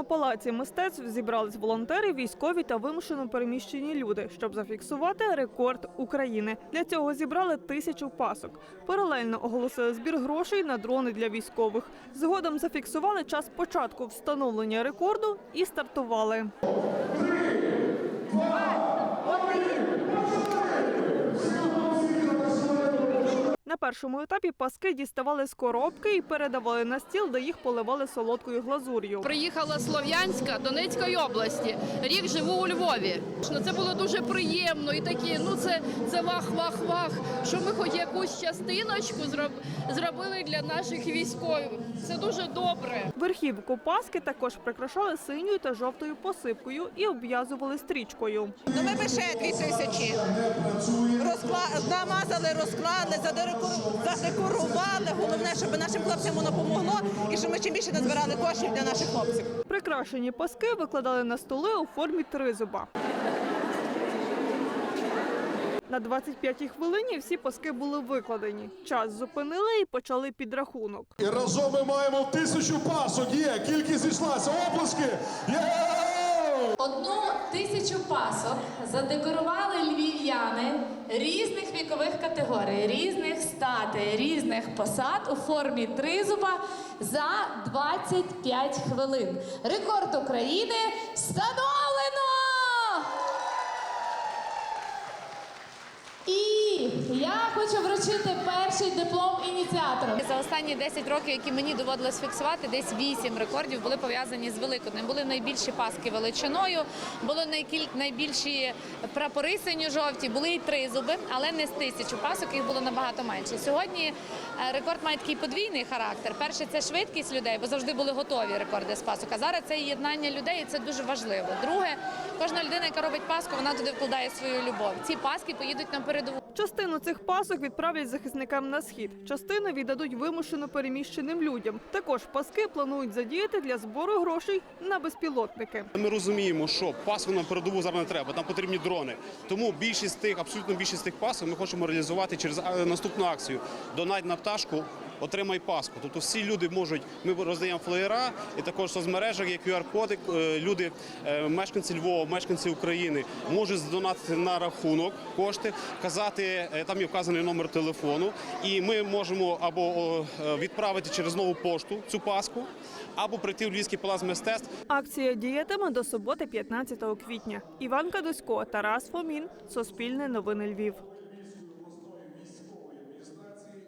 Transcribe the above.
Львівському палаці мистецтв зібрались волонтери, військові та вимушено переміщені люди, щоб зафіксувати рекорд України. Для цього зібрали тисячу пасок. Паралельно оголосили збір грошей на дрони для військових. Згодом зафіксували час початку встановлення рекорду і стартували. На першому етапі паски діставали з коробки і передавали на стіл, де їх поливали солодкою глазур'ю. Приїхала з Слов'янська Донецької області. Рік живу у Львові. Ну, Це було дуже приємно і такі, ну це, це вах-вах-вах. Що ми хоч якусь частиночку зробили для наших військових. Це дуже добре. Верхівку паски також прикрашали синьою та жовтою посипкою і обв'язували стрічкою. Ну ми ще дві тисячі розкла... намазали, розклали, задекору- задекорували. Головне, щоб нашим хлопцям воно помогло і щоб ми чим більше назбирали коштів для наших хлопців. Прикрашені паски викладали на столи у формі тризуба. На 25-й хвилині всі паски були викладені. Час зупинили і почали підрахунок. І разом ми маємо тисячу пасок. Є, кількість зійшлася. Оплески! Є! Одну тисячу пасок задекорували львів'яни різних вікових категорій, різних статей, різних посад у формі тризуба за 25 хвилин. Рекорд України встановлено! І я хочу вручити перший диплом ініціаторам. За останні 10 років, які мені доводилось фіксувати, десь 8 рекордів були пов'язані з Великоднем. Були найбільші паски величиною, були найкіль... найбільші прапори синьо-жовті, були і три зуби, але не з тисячу пасок, їх було набагато менше. Сьогодні е, рекорд має такий подвійний характер. Перше це швидкість людей, бо завжди були готові рекорди з пасок. А зараз це єднання людей, і це дуже важливо. Друге, кожна людина, яка робить паску, вона туди вкладає свою любов. Ці паски поїдуть на передову. Частину цих пасок відправлять захисникам на схід. Частину віддадуть вимушено переміщеним людям. Також паски планують задіяти для збору грошей на безпілотники. Ми розуміємо, що паску на передову зараз не треба, там потрібні дрони. Тому більшість тих, абсолютно більшість тих пасок ми хочемо реалізувати через наступну акцію. Донать на пташку. Отримай паску. Тобто всі люди можуть. Ми роздаємо флеєра і також в соцмережах є QR-коди. Е, Люди, е, мешканці Львова, мешканці України можуть здонатити на рахунок кошти, казати, е, там є вказаний номер телефону, і ми можемо або відправити через нову пошту цю паску, або прийти в Львівський палац мистецтв Акція діятиме до суботи, 15 квітня. Іван Кадусько, Тарас Фомін, Суспільне новини Львів.